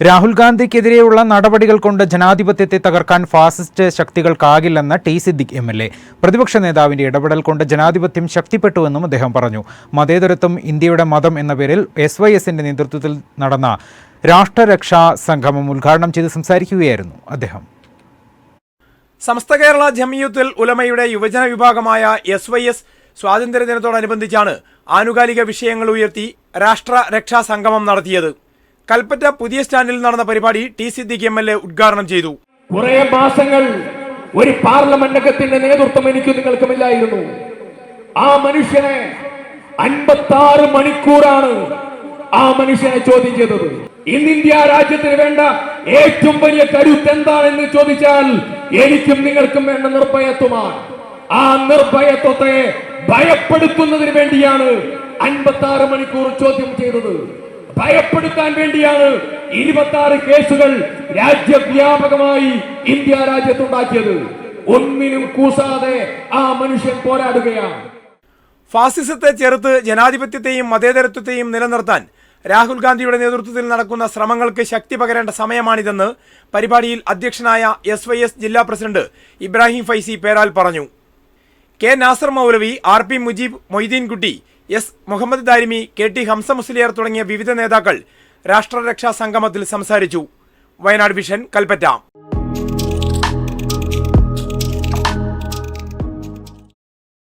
രാഹുൽ ഗാന്ധിക്കെതിരെയുള്ള നടപടികൾ കൊണ്ട് ജനാധിപത്യത്തെ തകർക്കാൻ fascist ശക്തികൾക്കാകില്ലെന്ന് T Siddique M L A. പ്രതിപക്ഷ നേതാവിന്റെ ഇടപെടൽ കൊണ്ട് ജനാധിപത്യം ശക്തിപ്പെട്ടുവെന്നും അദ്ദേഹം പറഞ്ഞു. മതേതരത്വം ഇന്ത്യയുടെ മതം എന്ന പേരിൽ എസ് വൈ എസിന്റെ നേതൃത്വത്തിൽ നടന്ന രാഷ്ട്രരക്ഷാ സംഗമം ഉദ്ഘാടനം ചെയ്ത് സംസാരിക്കുകയായിരുന്നു അദ്ദേഹം. സമസ്ത കേരള ജമിയുത്തുൽ ഉലമയുടെ യുവജന വിഭാഗമായ എസ് വൈ എസ് സ്വാതന്ത്ര്യദിനത്തോടനുബന്ധിച്ചാണ് ആനുകാലിക വിഷയങ്ങൾ ഉയർത്തി രാഷ്ട്ര രക്ഷാ സംഗമം നടത്തിയത്. കൽപ്പറ്റ പുതിയ സ്റ്റാൻഡിൽ നടന്ന പരിപാടി T Siddique M L A ഉദ്ഘാടനം ചെയ്തു. കുറെ മാസങ്ങൾ ഒരു പാർലമെന്റ് അംഗത്തിന്റെ നേതൃത്വം എനിക്ക് നിങ്ങൾക്കുമില്ലായിരുന്നു ആ മനുഷ്യനെ അൻപത്തി മണിക്കൂറാണ് ആ മനുഷ്യനെ ചോദ്യം ചെയ്തത്. ഇന്ന് ഇന്ത്യ രാജ്യത്തിന് വേണ്ട ഏറ്റവും വലിയ കരുത്ത് എന്താണെന്ന് ചോദിച്ചാൽ എനിക്കും നിങ്ങൾക്കും വേണ്ട നിർഭയത്വമാണ്. ആ നിർഭയത്വത്തെ ഭയപ്പെടുത്തുന്നതിന് വേണ്ടിയാണ് അൻപത്തി മണിക്കൂർ ചോദ്യം ചെയ്തത്. ഭയപ്പെടുത്താൻ വേണ്ടിയാണ് ഇരുപത്തി ആറ് കേസുകൾ രാജ്യവ്യാപകമായി ഇന്ത്യ രാജ്യത്തുണ്ടാക്കിയത്. ഒന്നിനും കൂസാതെ ആ മനുഷ്യൻ പോരാടുകയാണ്. ഫാസിസത്തെ ചെറുത്ത് ജനാധിപത്യത്തെയും മതേതരത്വത്തെയും നിലനിർത്താൻ രാഹുൽ ഗാന്ധിയുടെ നേതൃത്വത്തിൽ നടക്കുന്ന ശ്രമങ്ങൾക്ക് ശക്തി പകരേണ്ട സമയമാണിതെന്ന് പരിപാടിയിൽ അധ്യക്ഷനായ എസ് വൈ എസ് ജില്ലാ പ്രസിഡന്റ് ഇബ്രാഹിം ഫൈസി പേരാൽ പറഞ്ഞു. K Nasar Moulavi R P Mujeeb Moideenkutty S. Muhammad Darimi K T Hamza Musliyar തുടങ്ങിയ വിവിധ നേതാക്കൾ രാഷ്ട്രരക്ഷാ സംഗമത്തിൽ സംസാരിച്ചു. വയനാട് വിഷൻ കൽപ്പറ്റ.